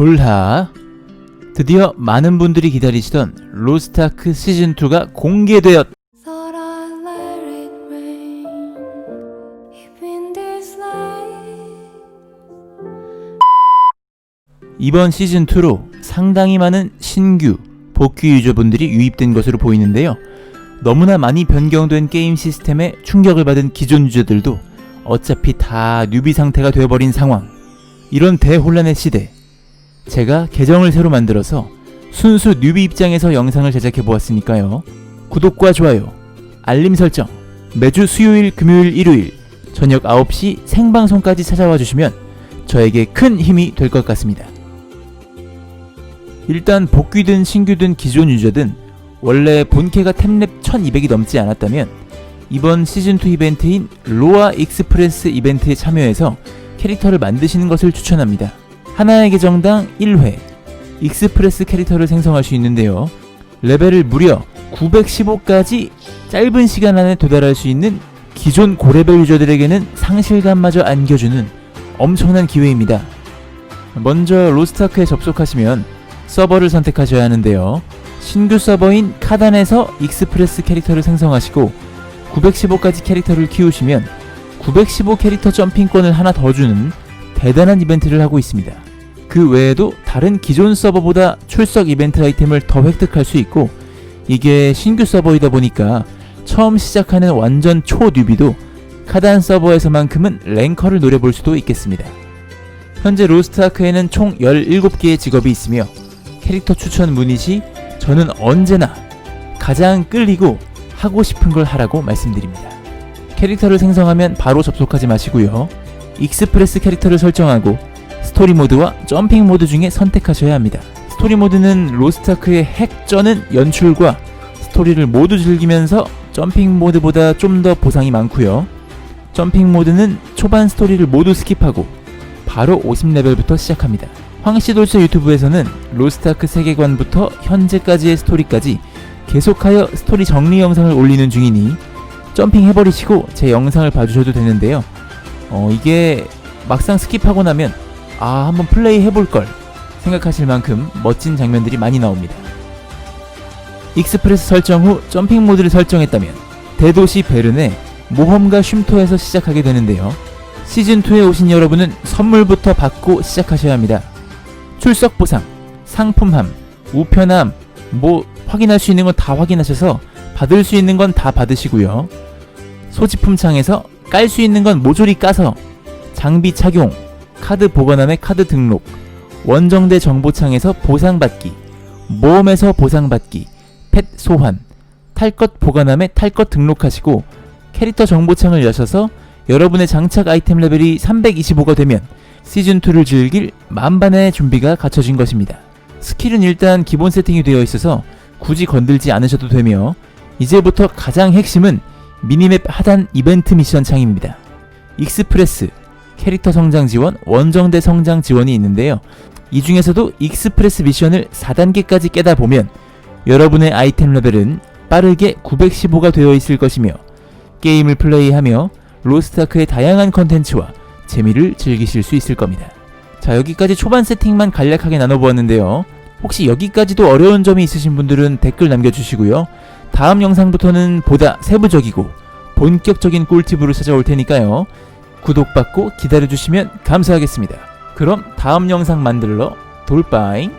돌하. 드디어 많은 분들이 기다리시던 로스타크 시즌2가 공개되었. 이번 시즌2로 상당히 많은 신규 복귀 유저분들이 유입된 것으로 보이는데요. 너무나 많이 변경된 게임 시스템에 충격을 받은 기존 유저들도 어차피 다 뉴비 상태가 되어버린 상황. 이런 대혼란의 시대 제가 계정을 새로 만들어서 순수 뉴비 입장에서 영상을 제작해 보았으니까요. 구독과 좋아요, 알림 설정, 매주 수요일, 금요일, 일요일 저녁 9시 생방송까지 찾아와 주시면 저에게 큰 힘이 될 것 같습니다. 일단 복귀든 신규든 기존 유저든 원래 본캐가 템랩 1200이 넘지 않았다면 이번 시즌2 이벤트인 로아 익스프레스 이벤트에 참여해서 캐릭터를 만드시는 것을 추천합니다. 하나의 계정당 1회 익스프레스 캐릭터를 생성할 수 있는데요. 레벨을 무려 915까지 짧은 시간 안에 도달할 수 있는 기존 고레벨 유저들에게는 상실감마저 안겨주는 엄청난 기회입니다. 먼저 로스타크에 접속하시면 서버를 선택하셔야 하는데요. 신규 서버인 카단에서 익스프레스 캐릭터를 생성하시고 915까지 캐릭터를 키우시면 915 캐릭터 점핑권을 하나 더 주는 대단한 이벤트를 하고 있습니다. 그 외에도 다른 기존 서버보다 출석 이벤트 아이템을 더 획득할 수 있고 이게 신규 서버이다 보니까 처음 시작하는 완전 초 뉴비도 카단 서버에서만큼은 랭커를 노려볼 수도 있겠습니다. 현재 로스트아크에는 총 17개의 직업이 있으며 캐릭터 추천 문의 시 저는 언제나 가장 끌리고 하고 싶은 걸 하라고 말씀드립니다. 캐릭터를 생성하면 바로 접속하지 마시고요. 익스프레스 캐릭터를 설정하고 스토리 모드와 점핑 모드 중에 선택하셔야 합니다. 스토리 모드는 로스타크의 핵 쩌는 연출과 스토리를 모두 즐기면서 점핑 모드보다 좀 더 보상이 많고요. 점핑 모드는 초반 스토리를 모두 스킵하고 바로 50레벨부터 시작합니다. 황시돌스 유튜브에서는 로스타크 세계관부터 현재까지의 스토리까지 계속하여 스토리 정리 영상을 올리는 중이니 점핑 해버리시고 제 영상을 봐주셔도 되는데요. 어, 이게 막상 스킵하고 나면 아, 한번 플레이 해볼걸 생각하실 만큼 멋진 장면들이 많이 나옵니다. 익스프레스 설정 후 점핑 모드를 설정했다면 대도시 베른의 모험가 쉼터에서 시작하게 되는데요. 시즌2에 오신 여러분은 선물부터 받고 시작하셔야 합니다. 출석 보상, 상품함, 우편함, 뭐 확인할 수 있는 건 다 확인하셔서 받을 수 있는 건 다 받으시고요. 소지품 창에서 깔 수 있는 건 모조리 까서 장비 착용, 카드 보관함의 카드 등록, 원정대 정보창에서 보상받기, 모험에서 보상받기, 펫 소환, 탈것 보관함에 탈것 등록하시고 캐릭터 정보창을 여셔서 여러분의 장착 아이템 레벨이 325가 되면 시즌2를 즐길 만반의 준비가 갖춰진 것입니다. 스킬은 일단 기본 세팅이 되어 있어서 굳이 건들지 않으셔도 되며 이제부터 가장 핵심은 미니맵 하단 이벤트 미션 창입니다. 익스프레스, 캐릭터 성장 지원, 원정대 성장 지원이 있는데요. 이 중에서도 익스프레스 미션을 4단계까지 깨다 보면 여러분의 아이템 레벨은 빠르게 915가 되어 있을 것이며 게임을 플레이하며 로스트아크의 다양한 컨텐츠와 재미를 즐기실 수 있을 겁니다. 자, 여기까지 초반 세팅만 간략하게 나눠보았는데요. 혹시 여기까지도 어려운 점이 있으신 분들은 댓글 남겨주시고요. 다음 영상부터는 보다 세부적이고 본격적인 꿀팁으로 찾아올 테니까요. 구독받고 기다려주시면 감사하겠습니다. 그럼 다음 영상 만들러 돌빠잉